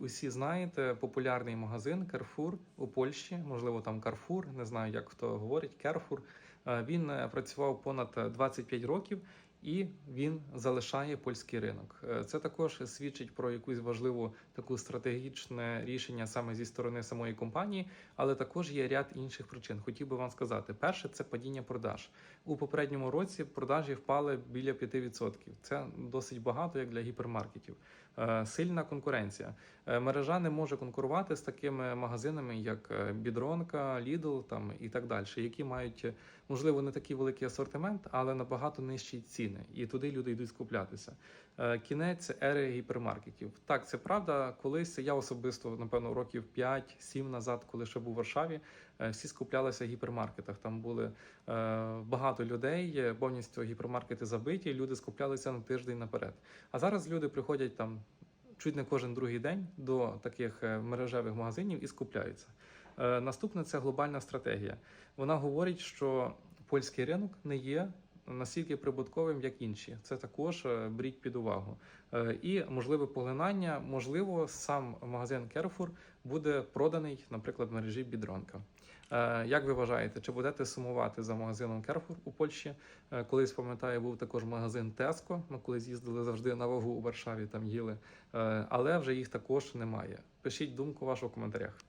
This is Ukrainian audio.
усі знаєте популярний магазин Carrefour у Польщі, можливо, там Carrefour, не знаю, як хто говорить, Carrefour. Е, Він е, працював понад 25 років. І він залишає польський ринок. Е, Це також свідчить про якусь важливу таку стратегічне рішення саме зі сторони самої компанії, але також є ряд інших причин. Хотів би вам сказати: перше це падіння продаж у попередньому році. Продажі впали біля 5%. Це досить багато як для гіпермаркетів. Е, Сильна конкуренція. Е, Мережа не може конкурувати з такими магазинами, як Бідронка, Lidl там і так далі, які мають можливо не такий великий асортимент, але набагато нижчі ціни, і туди люди йдуть скуплятися. Е, Кінець ери гіпермаркетів. Так, це правда. Колись я особисто, напевно, років 5-7 назад, коли ще був у Варшаві, е, всі скуплялися в гіпермаркетах. Там були е, багато людей, повністю гіпермаркети забиті. Люди скуплялися на тиждень наперед. А зараз люди приходять там чуть не кожен другий день до таких мережевих магазинів і скупляються. Наступне це глобальна стратегія. Вона говорить, що польський ринок не є настільки прибутковим, як інші. Це також е, беріть під увагу. Е, І можливе поглинання, можливо, сам магазин Carrefour буде проданий, наприклад, в мережі Бідронка. Е, Як ви вважаєте, чи будете сумувати за магазином Carrefour у Польщі? Колись пам'ятаю, був також магазин Tesco. Ми колись їздили завжди на вагу у Варшаві, там їли, але вже їх також немає. Пишіть думку вашу в коментарях.